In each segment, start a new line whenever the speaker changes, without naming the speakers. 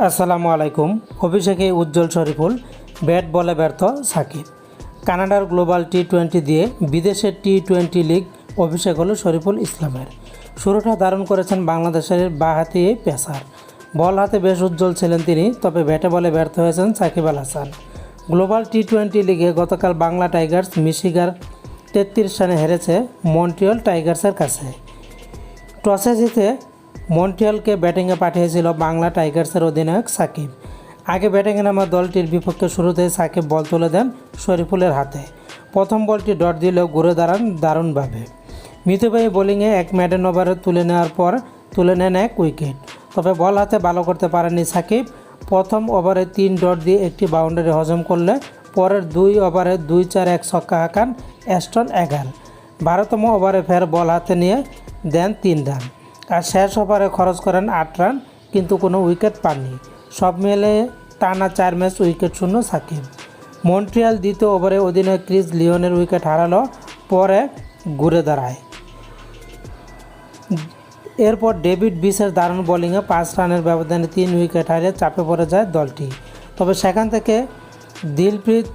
আসসালামু আলাইকুম। অভিষেকে উজ্জ্বল শরীফুল, ব্যাট বলে ব্যর্থ সাকিব। কানাডার গ্লোবাল টি টোয়েন্টি দিয়ে বিদেশের টি টোয়েন্টি লিগ অভিষেক হলো শরীফুল ইসলামের। শুরুটা দারুণ করেছেন বাংলাদেশের বাহাতি পেসার। বল হাতে বেশ উজ্জ্বল ছিলেন তিনি, তবে ব্যাটে বলে ব্যর্থ হয়েছেন Shakib Al Hasan. Global T twenty লিগে গতকাল বাংলা টাইগার্স মিশিগার তেত্রিশ রানে হেরেছে মন্ট্রিয়ল টাইগার্সের কাছে। টসে জিতে মন্ট্রিয়ালকে ব্যাটিংয়ে পাঠিয়েছিল বাংলা টাইগার্সের অধিনায়ক সাকিব। আগে ব্যাটিংয়ে নামা দলটির বিপক্ষে শুরুতেই সাকিব বল তুলে দেন শরীফুলের হাতে। প্রথম বলটি ডট দিলেও ঘুরে দাঁড়ান দারুণভাবে। মিতব্যয়ী বোলিংয়ে এক ম্যাডেন ওভারে তুলে নেওয়ার পর তুলে নেন এক উইকেট। তবে বল হাতে ভালো করতে পারেননি সাকিব। প্রথম ওভারে তিন ডট দিয়ে একটি বাউন্ডারি হজম করলে পরের দুই ওভারে দুই চার এক ছক্কা হাঁকান অ্যাস্টন এগার বারোতম ওভারে ফের বল হাতে নিয়ে দেন তিন রান। আর শেষ ওভারে খরচ করেন আট রান, কিন্তু কোনো উইকেট পাননি। সব মিলে টানা চার ম্যাচ উইকেট শূন্য সাকিব। মন্ট্রিয়াল দ্বিতীয় ওভারে অধিনায়ক ক্রিস লিওনের উইকেট হারালো, পরে ঘুরে দাঁড়ায়। এরপর ডেভিড বিসের দারুণ বোলিংয়ে পাঁচ রানের ব্যবধানে তিন উইকেট হারিয়ে চাপে পড়ে যায় দলটি। তবে সেখান থেকে দিলপ্রীত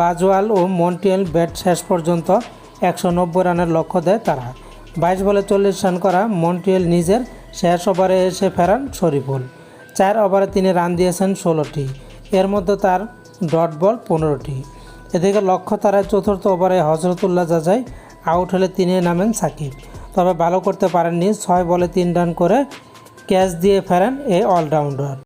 বাজওয়াল ও মন্টিয়েল ব্যাট শেষ পর্যন্ত একশো নব্বই রানের লক্ষ্য দেয় তারা। বাইশ বলে চল্লিশ রান করা মন্টিয়েল নিজের শেষ ওভারে এসে ফেরান শরীফুল। চার ওভারে তিনি রান দিয়েছেন ষোলোটি। এর মধ্যে তার ডট বল পনেরোটি। এদিকে লক্ষ্য তারায় চতুর্থ ওভারে হজরতুল্লাহ যাচাই আউট হলে তিনি নামেন সাকিব। তবে ভালো করতে পারেননি, ছয় বলে তিন রান করে ক্যাচ দিয়ে ফেরেন এই অলরাউন্ডার।